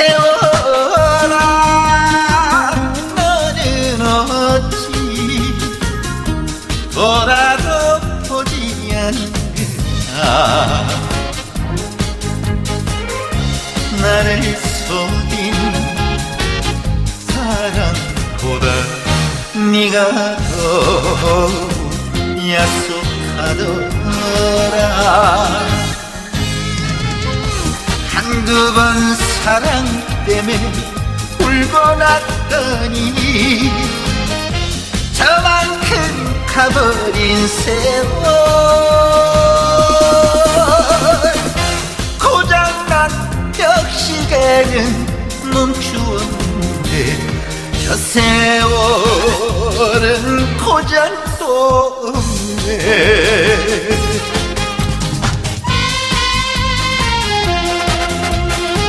세월아 너는 어찌 돌아도 보지 않는가? 나를 속인 사랑보다 네가 더 약속하더라 한두 번 사랑 때문에 울고 났더니 저만큼 가버린 세월. 고장난 벽시계는 멈추었는데 저 세월은 고장도 없네